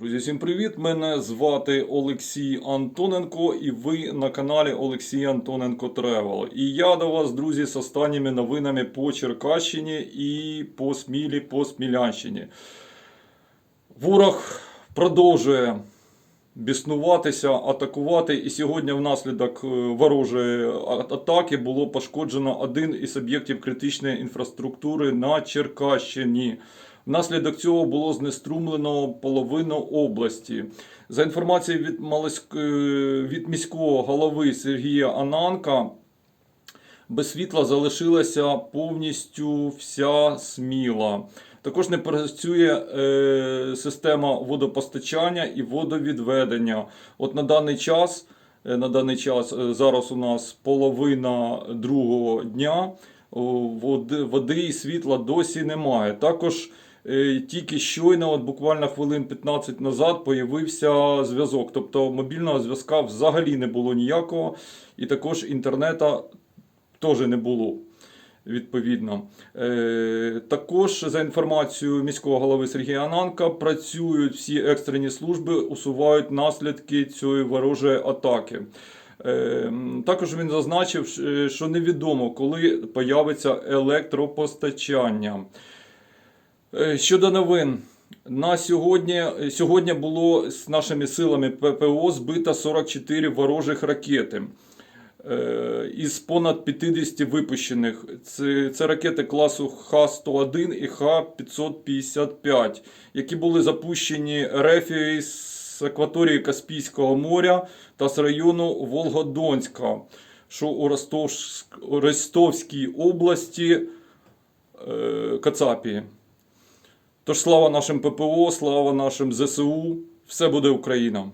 Друзі, всім привіт! Мене звати Олексій Антоненко, і ви на каналі Олексій Антоненко Тревел. І я до вас, друзі, з останніми новинами по Черкащині і по Смілі, по Смілянщині. Ворог продовжує біснуватися, атакувати. І сьогодні внаслідок е, ворожої атаки було пошкоджено один із об'єктів критичної інфраструктури на Черкащині. Внаслідок цього було знеструмлено половину області. За інформацією від, Малиськ- е, від міського голови Сергія Ананка, без світла залишилася повністю вся сміла. Також не працює е, система водопостачання і водовідведення. От на даний час, е, на даний час е, зараз у нас половина другого дня. Води, води і світла досі немає. Також тільки щойно, от буквально хвилин 15 назад, появився зв'язок. Тобто мобільного зв'язка взагалі не було ніякого, і також інтернета теж не було. Відповідно, Е, також за інформацією міського голови Сергія Ананка, працюють всі екстрені служби, усувають наслідки цієї ворожої атаки. Е, Також він зазначив, е, що невідомо, коли появиться електропостачання. Е, Щодо новин. На сьогодні, сьогодні було з нашими силами ППО збито 44 ворожих ракети. Е, Із понад 50 випущених. Це, це ракети класу Х-101 і Х-555, які були запущені РФ з акваторії Каспійського моря та з району Волгодонська, що у Ростовськ- Ростовській області е, Кацапії. Тож слава нашим ППО, слава нашим ЗСУ, все буде Україна!